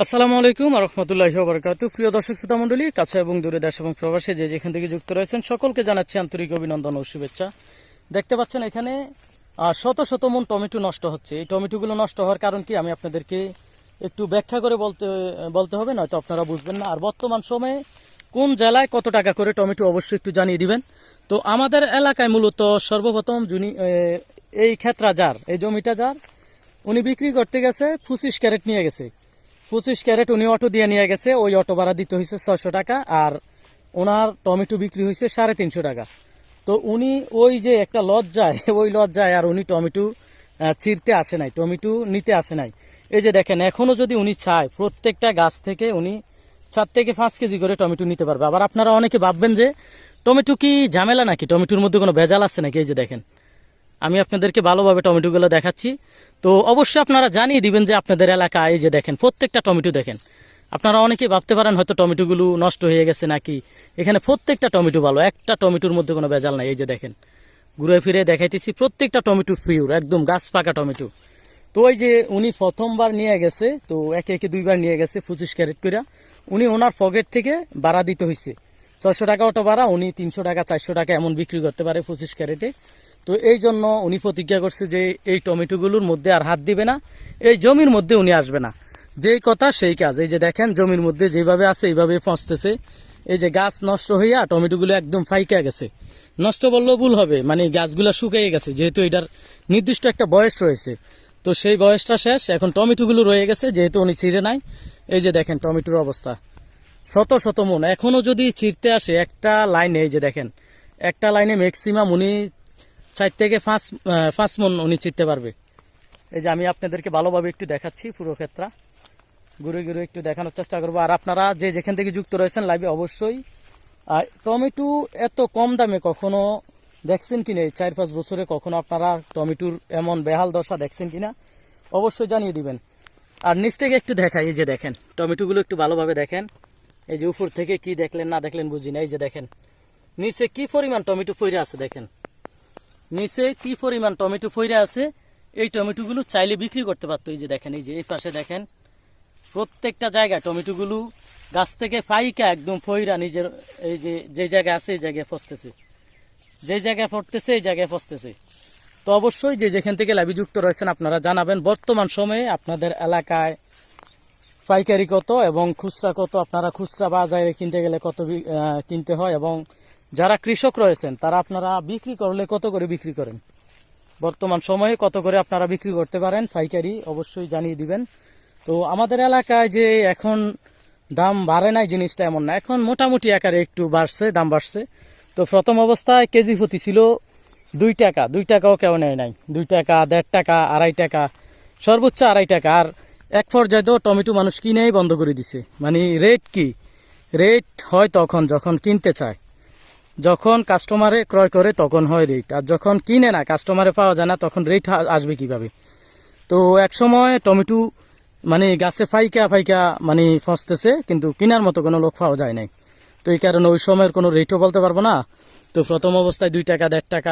আসসালামু আলাইকুম রহমতুল্লাহ বরকাত প্রিয় দর্শক, শ্রোতা মন্ডলী কাছে এবং দূরে দেশ এবং প্রবাসে যে যেখান থেকে যুক্ত রয়েছেন, সকলকে জানাচ্ছি আন্তরিক অভিনন্দন ও শুভেচ্ছা। দেখতে পাচ্ছেন এখানে শত শত মন টমেটো নষ্ট হচ্ছে। এই টমেটোগুলো নষ্ট হওয়ার কারণ কি? আমি আপনাদেরকে একটু ব্যাখ্যা করে বলতে বলতে হবে, নয়তো আপনারা বুঝবেন না। আর বর্তমান সময়ে কোন জেলায় কত টাকা করে টমেটো অবশ্যই একটু জানিয়ে দিবেন। তো আমাদের এলাকায় মূলত সর্বপ্রথম যিনি এই ক্ষেত্রা যার এই জমিটা যার উনি বিক্রি করতে গেছে, পঁচিশ ক্যারেট নিয়ে গেছে। পঁচিশ ক্যারেট উনি অটো দিয়ে নিয়ে গেছে, ওই অটো ভাড়া দিতে হয়েছে ছয়শো টাকা, আর ওনার টমেটো বিক্রি হয়েছে সাড়ে তিনশো টাকা। তো উনি ওই যে একটা লজ যায় ওই লজ যায় আর উনি টমেটো ছিঁড়তে আসে নাই, টমেটো নিতে আসে নাই। এই যে দেখেন, এখনও যদি উনি চায়, প্রত্যেকটা গাছ থেকে উনি চার থেকে পাঁচ কেজি করে টমেটো নিতে পারবে। আবার আপনারা অনেকে ভাববেন যে, টমেটো কি ঝামেলা নাকি? টমেটোর মধ্যে কোনো ভেজাল আছে নাকি? এই যে দেখেন। আমি আপনাদেরকে ভালোভাবে টমেটোগুলো দেখাচ্ছি। তো অবশ্যই আপনারা জানিয়ে দিবেন যে আপনাদের এলাকায় যে দেখেন, প্রত্যেকটা টমেটো দেখেন। আপনারা অনেকেই ভাবতে পারেন হয়তো টমেটোগুলো নষ্ট হয়ে গেছে নাকি। এখানে প্রত্যেকটা টমেটো ভালো, একটা টমেটোর মধ্যে কোনো ভেজাল নাই, এই যে দেখেন। ঘুরে ফিরে দেখাইতেছি, প্রত্যেকটা টমেটো ফিউর একদম গাছ পাকা টমেটো। তো ওই যে উনি প্রথমবার নিয়ে গেছে, তো একে একে দুইবার নিয়ে গেছে পঁচিশ ক্যারেট করে উনি ওনার পকেট থেকে ভাড়া দিতে হয়েছে ছয়শো টাকা অটো ভাড়া, উনি তিনশো টাকা, চারশো টাকা এমন বিক্রি করতে পারে পঁচিশ ক্যারেটে। তো এই জন্য উনি প্রতিজ্ঞা করছে যে এই টমেটোগুলোর মধ্যে আর হাত দিবে না, এই জমির মধ্যে উনি আসবে না। যেই কথা সেই কাজ। এই যে দেখেন, জমির মধ্যে যেভাবে আছে, এইভাবে পৌঁছতেছে এই যে গাছ নষ্ট হইয়া টমেটোগুলো একদম ফাইকা গেছে। নষ্ট বললেও ভুল হবে মানে গাছগুলো শুকিয়ে গেছে, যেহেতু এটার নির্দিষ্ট একটা বয়স রয়েছে। তো সেই বয়সটা শেষ, এখন টমেটোগুলো রয়ে গেছে, যেহেতু উনি ছিঁড়ে নাই। এই যে দেখেন টমেটোর অবস্থা। শত শত মন। এখনও যদি ছিঁড়তে আসে, একটা লাইনে, এই যে দেখেন, একটা লাইনে ম্যাক্সিমাম উনি চার থেকে পাঁচ পাঁচ মন উনি ছিঁড়তে পারবে। এই যে আমি আপনাদেরকে ভালোভাবে একটু দেখাচ্ছি পুরো ক্ষেত্রা। ঘুরে ঘুরে একটু দেখানোর চেষ্টা করব। আর আপনারা যে যেখান থেকে যুক্ত রয়েছেন লাইভে অবশ্যই আর টমেটো এত কম দামে কখনো দেখছেন কিনা এই চার পাঁচ বছরে কখনো আপনারা টমেটোর এমন বেহাল দশা দেখছেন কিনা অবশ্যই জানিয়ে দিবেন। আর নিচ থেকে একটু দেখাই, এই যে দেখেন, টমেটোগুলো একটু ভালোভাবে দেখেন। এই যে উপর থেকে কি দেখলেন না দেখলেন বুঝি না, এই যে দেখেন। নিচে কি পরিমাণ টমেটো ফইরে আছে দেখেন? নিচে কি পরিমাণ টমেটো ফইরে আছে, এই টমেটোগুলো চাইলে বিক্রি করতে পারতো। এই যে দেখেন, এই যে এই পাশে দেখেন, প্রত্যেকটা জায়গায় টমেটোগুলো গাছ থেকে ফাইকা একদম ফইরা নিজের, এই যে যে জায়গায় আছে, এই জায়গায় ফসতেছে যে জায়গায় পড়তেছে, এই জায়গায় ফসতেছে তো অবশ্যই যে যেখান থেকে লাভিযুক্ত রয়েছেন আপনারা জানাবেন, বর্তমান সময়ে আপনাদের এলাকায় পাইকারি কত এবং খুচরা কত, আপনারা খুচরা বাজারে কিনতে গেলে কত কিনতে হয় এবং যারা কৃষক রয়েছেন, তারা আপনারা বিক্রি করলে কত করে বিক্রি করেন? বর্তমান সময়ে কত করে আপনারা বিক্রি করতে পারেন? পাইকারি অবশ্যই জানিয়ে দিবেন। তো আমাদের এলাকায় যে এখন দাম বাড়ে নাই, জিনিসটা এমন না। এখন মোটামুটি আকারে একটু বাড়ছে, দাম বাড়ছে। তো প্রথম অবস্থায় কেজি প্রতি ছিল দুই টাকা। দুই টাকাও কেউ নেয় নাই। দুই টাকা, দেড় টাকা, আড়াই টাকা, সর্বোচ্চ আড়াই টাকা। আর এক পর্যায়ে তো টমেটো মানুষ কিনেই বন্ধ করে দিছে। মানে রেট কি? রেট হয় তখন যখন কিনতে চায়। যখন কাস্টমারে ক্রয় করে তখন হয় রেট আর যখন কিনে না কাস্টমারে পাওয়া যায় না, তখন রেট আসবে কীভাবে? তো এক সময় টমেটো মানে গাছে ফাইকা ফাইকা মানে ফসতেছে, কিন্তু কেনার মতো কোনো লোক পাওয়া যায় নাই। তো এই কারণে ওই সময়ের কোনো রেটও বলতে পারব না। তো প্রথম অবস্থায় দুই টাকা, দেড় টাকা